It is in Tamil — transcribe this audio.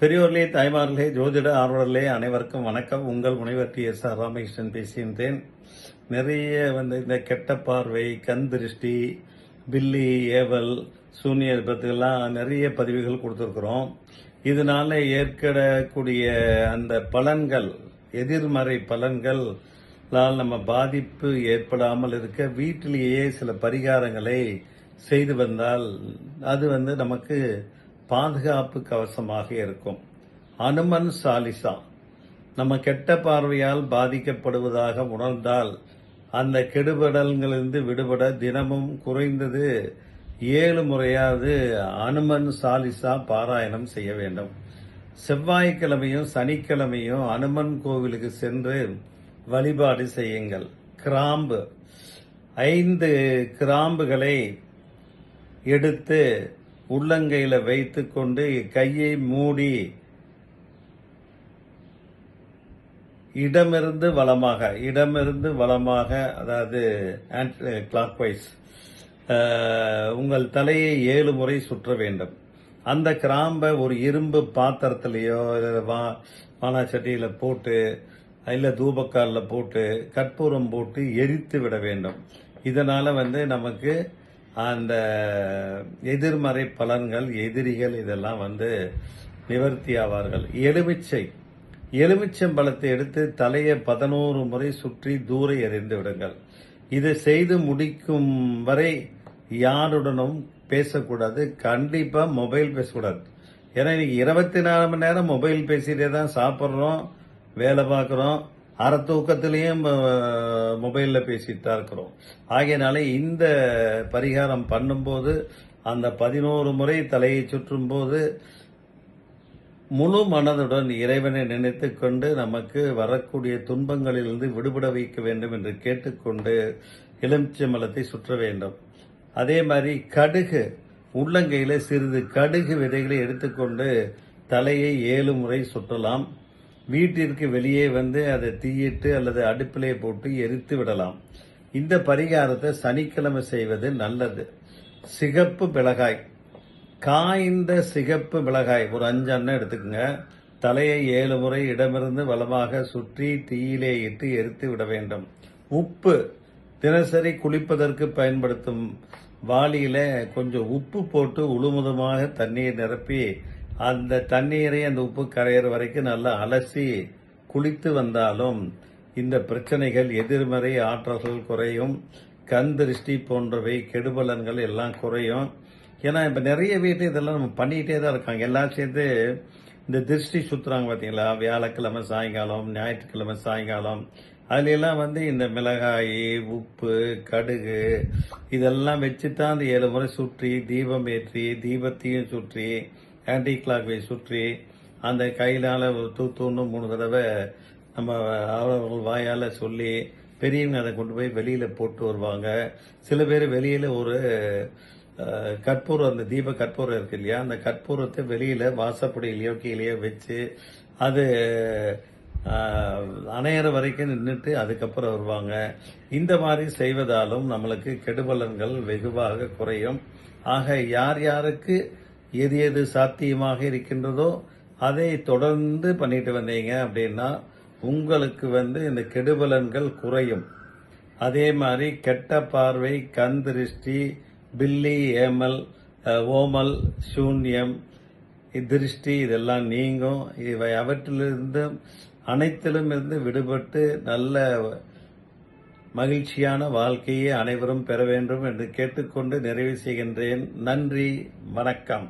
பெரியோர்களே தாய்மார்களே ஜோதிட ஆர்வலர்களே அனைவருக்கும் வணக்கம். உங்கள் முனைவர் டி. எஸ். ஆர். ராமகிருஷ்ணன் பேசியிருந்தேன். நிறைய வந்து இந்த கெட்ட பார்வை கண் திருஷ்டி பில்லி ஏவல் சூனிய பற்றிலாம் நிறைய பதிவுகள் கொடுத்துருக்குறோம். இதனால ஏற்படக்கூடிய அந்த பலன்கள் எதிர்மறை பலன்கள் நம்ம பாதிப்பு ஏற்படாமல் இருக்க வீட்டிலேயே சில பரிகாரங்களை செய்து வந்தால் அது வந்து நமக்கு பாதுகாப்பு கவசமாக இருக்கும். அனுமன் சாலிசா. நம்ம கெட்ட பார்வையால் பாதிக்கப்படுவதாக உணர்ந்தால் அந்த கெடுபடல்களிலிருந்து விடுபட தினமும் குறைந்தது ஏழு முறையாவது அனுமன் சாலிசா பாராயணம் செய்ய வேண்டும். செவ்வாய்க்கிழமையும் சனிக்கிழமையும் அனுமன் கோவிலுக்கு சென்று வழிபாடு செய்யுங்கள். கிராம்பு. ஐந்து கிராம்புகளை எடுத்து உள்ளங்கையில வைத்துக்கொண்டு கையை மூடி இடமிருந்து வளமாக இடமிருந்து வளமாக அதாவது கிளாக் வைஸ் uh, uh, உங்கள் தலையை ஏழு முறை சுற்ற வேண்டும். அந்த கிராம்பை ஒரு இரும்பு பாத்திரத்திலேயோ வானாச்சட்டியில் போட்டு இல்லை தூபக்காலில் போட்டு கற்பூரம் போட்டு எரித்து விட வேண்டும். இதனால் வந்து நமக்கு அந்த எதிர்மறை பலன்கள் எதிரிகள் இதெல்லாம் வந்து நிவர்த்தி ஆவார்கள். எலுமிச்சை. எலுமிச்சம்பழத்தை எடுத்து தலையை பதினோரு முறை சுற்றி தூர எறிந்து விடுங்கள். இதை செய்து முடிக்கும் வரை யாருடனும் பேசக்கூடாது. கண்டிப்பாக மொபைல் பேசக்கூடாது. ஏன்னா இன்னைக்கு இருபத்தி நாலு மணி நேரம் மொபைல் பேசிகிட்டே தான் சாப்பிட்றோம் வேலை பார்க்குறோம். அரை தூக்கத்திலையும் மொபைலில் பேசிட்டு தான் இருக்கிறோம். ஆகையினால இந்த பரிகாரம் பண்ணும்போது அந்த பதினோரு முறை தலையை சுற்றும் போது முழு மனதுடன் இறைவனை நினைத்து கொண்டு நமக்கு வரக்கூடிய துன்பங்களிலிருந்து விடுபட வைக்க வேண்டும் என்று கேட்டுக்கொண்டு எலுமிச்சம்பழத்தை சுற்ற வேண்டும். அதே மாதிரி கடுகு உள்ளங்கையில் சிறிது கடுகு விதைகளை எடுத்துக்கொண்டு தலையை ஏழு முறை சுற்றலாம். வீட்டிற்கு வெளியே வந்து அதை தீயிட்டு அல்லது அடுப்பிலே போட்டு எரித்து விடலாம். இந்த பரிகாரத்தை சனிக்கிழமை செய்வது நல்லது. சிகப்பு மிளகாய். காய்ந்த சிகப்பு மிளகாய். ஒரு அஞ்சு அண்ணன் எடுத்துக்கோங்க. தலையை ஏழு முறை இடமிருந்து வளமாக சுற்றி தீயிலே இட்டு எரித்து விட வேண்டும். உப்பு. தினசரி குளிப்பதற்கு பயன்படுத்தும் வாளியில கொஞ்சம் உப்பு போட்டு உழுமுதமாக தண்ணீர் நிரப்பி அந்த தண்ணீரை அந்த உப்பு கரையிற வரைக்கும் நல்லா அலசி குளித்து வந்தாலும் இந்த பிரச்சனைகள் எதிர்மறை ஆற்றல்கள் குறையும் கண் திருஷ்டி போன்றவை கெடுபலன்கள் எல்லாம் குறையும். ஏன்னா இப்போ நிறைய வீட்டு இதெல்லாம் நம்ம பண்ணிக்கிட்டே தான் இருக்காங்க. எல்லாம் சேர்ந்து இந்த திருஷ்டி சுற்றுறாங்க பார்த்தீங்களா வியாழக்கிழமை சாயங்காலம் ஞாயிற்றுக்கிழமை சாயங்காலம். அதுலெல்லாம் வந்து இந்த மிளகாய் உப்பு கடுகு இதெல்லாம் வச்சு தான் அந்த ஏழு முறை சுற்றி தீபம் ஏற்றி தீபத்தையும் சுற்றி ஆன்டி கிளாக் வை சுற்றி அந்த கையிலால தூத்துன்னு மூணு தடவை நம்ம அவர்கள் வாயால் சொல்லி பெரியவங்க அதை கொண்டு போய் வெளியில் போட்டு வருவாங்க. சில பேர் வெளியில் ஒரு கற்பூரம் அந்த தீப கற்பூரம் இருக்கு இல்லையா? அந்த கற்பூரத்தை வெளியில் வாசப்படியிலையோ கீழேயோ வச்சு அது அணையிற வரைக்கும் நின்றுட்டு அதுக்கப்புறம் வருவாங்க. இந்த மாதிரி செய்வதாலும் நம்மளுக்கு கெடுபலன்கள் வெகுவாக குறையும். ஆக யார் யாருக்கு எது எது சாத்தியமாக இருக்கின்றதோ அதை தொடர்ந்து பண்ணிட்டு வந்தீங்க அப்படின்னா உங்களுக்கு வந்து இந்த கெடுபலன்கள் குறையும். அதே மாதிரி கெட்ட பார்வை கண் திருஷ்டி பில்லி ஏமல் ஓமல் சூன்யம் திருஷ்டி இதெல்லாம் நீங்கும். இவை அவற்றிலிருந்து அனைத்திலும் இருந்து விடுபட்டு நல்ல மகிழ்ச்சியான வாழ்க்கையை அனைவரும் பெற வேண்டும் என்று கேட்டுக்கொண்டு நிறைவு செய்கின்றேன். நன்றி வணக்கம்.